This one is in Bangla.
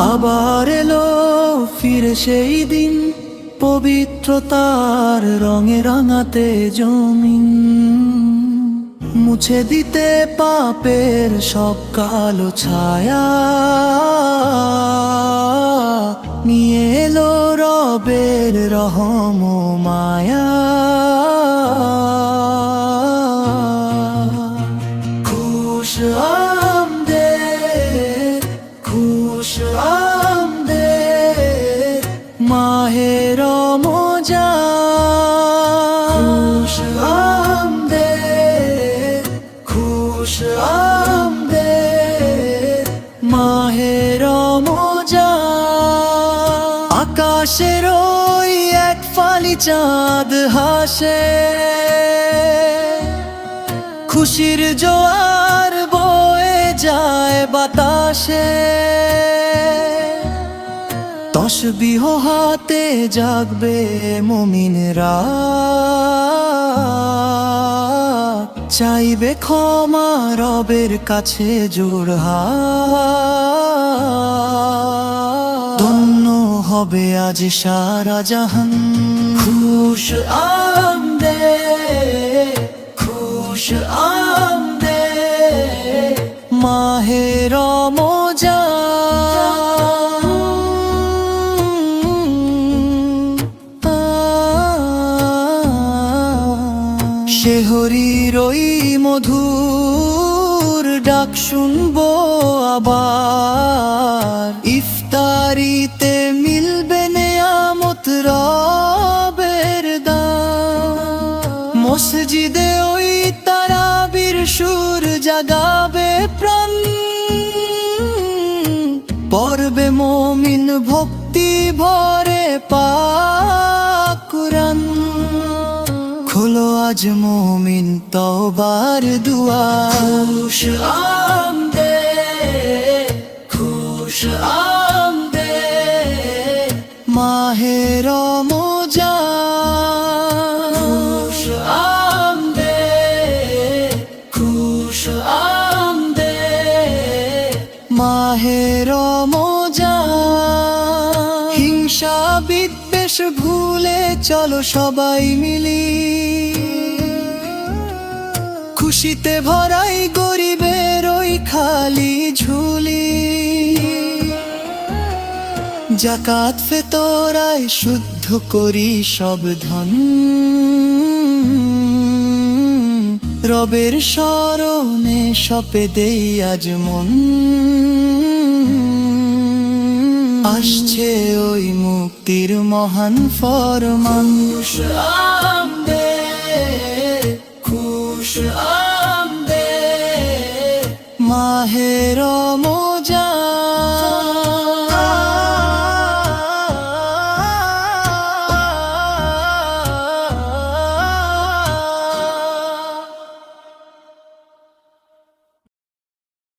আবার এলো ফিরে সেই দিন, পবিত্রতার রঙে রাঙাতে জমিন। মুছে দিতে পাপের সব কালো ছায়া। নিয়ে এলো রবের রহম মায়া। মজা খুশ আমদে খুশ মাহের মজা আকাশের ওই এক চাঁদ হাসে খুশির জোয়ার বয়ে যায় বাতাসে তসবিহ হাতে জাগবে মুমিনরা। চাইবে ক্ষমা রবের কাছে জোড়হা ধন্য হবে আজ সারা জাহান। খুশ আমদে খুশ আমদে মাহের মজা শেহরির ওই মধুর ডাক শুনব আবার। ইফতারিতে মিলবে নেয়ামত রবের দান। মসজিদে ওই তারাবির সুর জাগাবে প্রাণ। পর্বে মমিন ভক্তি ভরে পাকুরান আজ মমিন তওবার দুয়ার খুশ আমদে খুশ আমদে মজা খুশ আমদে খুশ আমদে মাহের মজা হিংসা বিদ্বেষ ভুলে চলো সবাই মিলি। খুশিতে ভরাই গরিবের ওই খালি ঝুলি। জাকাত ফেতরায় শুদ্ধ করি সব ধন। রবের স্মরণে সপে দেই আজ মন। আসছে ওই মুক্তির মহান ফরমান।